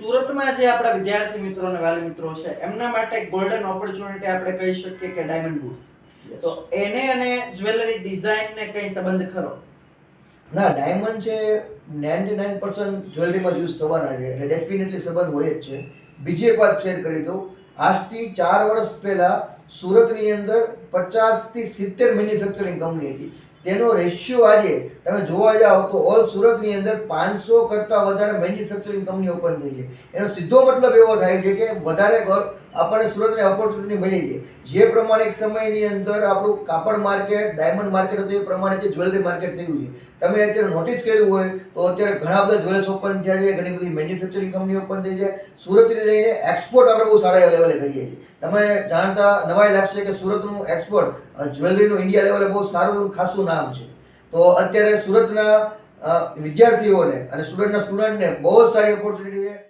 સુરતમાં જે આપણા વિદ્યાર્થી મિત્રો અને વાલી મિત્રો છે એમના માટે ગોલ્ડન ઓપોર્ચ્યુનિટી આપણે કહી શકીએ કે ડાયમંડ બુટ્સ તો એને અને જ્વેલરી ડિઝાઇન ને કઈ સંબંધ ખરો? ના ડાયમંડ છે નાઇન્ટી નાઇન પર્સન્ટ જ્વેલરીમાં યુઝ થવાના છે એટલે ડેફિનેટલી સંબંધ હોય જ છે. બીજી એક વાત શેર કરી દઉં. આજથી ચાર વર્ષ પહેલા સુરતની અંદર પચાસથી સિત્તેર મેન્યુફેક્ચરિંગ કંપની હતી. તેનો રેશિયો આજે તમે જોવા જાઓ તો ઓલ સુરતની અંદર પાંચસો કરતાં વધારે મેન્યુફેક્ચરિંગ કંપની ઓપન થઈ છે. એનો સીધો મતલબ એવો થાય છે કે વધારે આપણને સુરતની ઓપોર્ચ્યુનિટી મળી છે. જે પ્રમાણે એક સમયની અંદર આપણું કાપડ માર્કેટ ડાયમંડ માર્કેટ હતું, એ પ્રમાણે જે જ્વેલરી માર્કેટ થયું છે. તમે અત્યારે નોટિસ કર્યું હોય તો અત્યારે ઘણા બધા જ્વેલર્સ ઓપન થયા છે, ઘણી બધી મેન્યુફેક્ચરિંગ કંપની ઓપન થઈ છે. સુરતથી લઈને એક્સપોર્ટ આપણે બહુ સારા લેવલે કરીએ છીએ. તમે જાણતા, નવાઈ લાગશે કે સુરતનું એક્સપોર્ટ જ્વેલરીનું ઇન્ડિયા લેવલે બહુ સારું ખાસું નામ છે. તો અત્યારે સુરતના વિદ્યાર્થીઓને અને સ્ટુડન્ટના સ્ટુડન્ટને બહુ સારી ઓપોર્ચ્યુનિટી છે.